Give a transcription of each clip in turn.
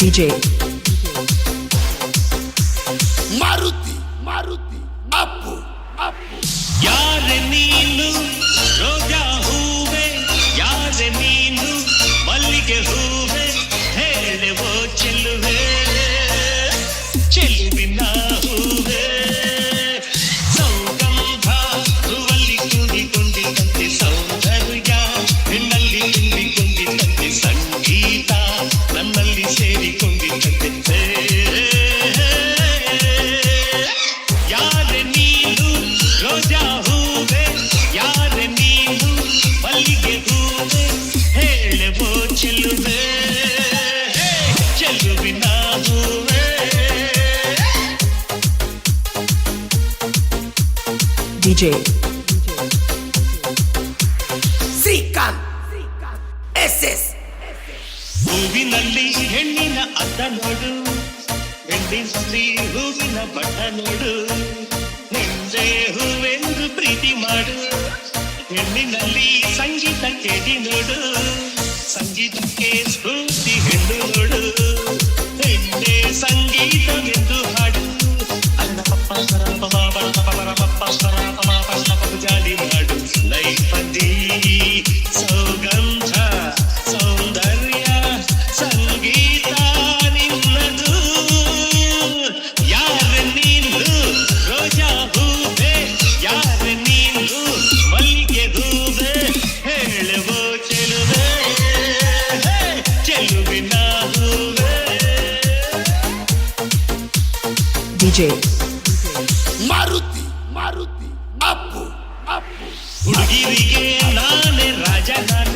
DJ Maruti Maruti Appu Appu ಯಾರ ನೀನು ರೋಜಾ ಹೂವೆ? ಯಾರ ನೀನು ಮಲ್ಲಿಗೆ ಹೂ DJ. ಸೀಕನ್ ಎಸ್ ಎಸ್ ಹೂವಿನಲ್ಲಿ ಹೆಣ್ಣಿನ ಅದ್ದ ನೋಡು. ಹೆಣ್ಣಿನಲ್ಲಿ ಹೂವಿನ ಬಣ್ಣ ನೋಡು. ನಿಂದೆ ಹೂವೆಂದು ಪ್ರೀತಿ ಮಾಡು. ಹೆಣ್ಣಿನಲ್ಲಿ ಸಂಗೀತ ಕೇಳಿ ನೋಡು. ಸಂಗೀತಕ್ಕೆ ಸ್ಫೂರ್ತಿ ಹೆಣ್ಣು ನೋಡು. ಹೆಣ್ಣೆ ಸಂಗೀತವೆಂದು ಹಾಡು ಡಿಜೆ ಮಾರುತಿ ಮಾರುತಿ ಅಪ್ಪು ಅಪ್ಪು ಹುಡುಗಿರಿಗೆ ನಾನೇ ರಾಜಧಾನಿ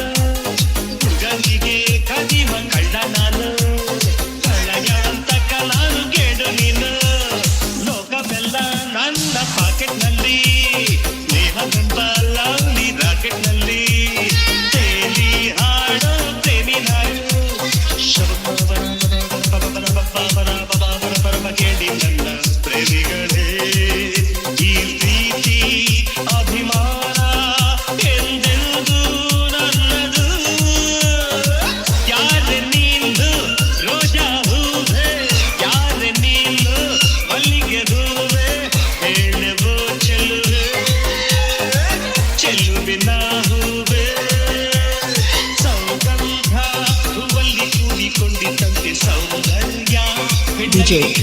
DJ.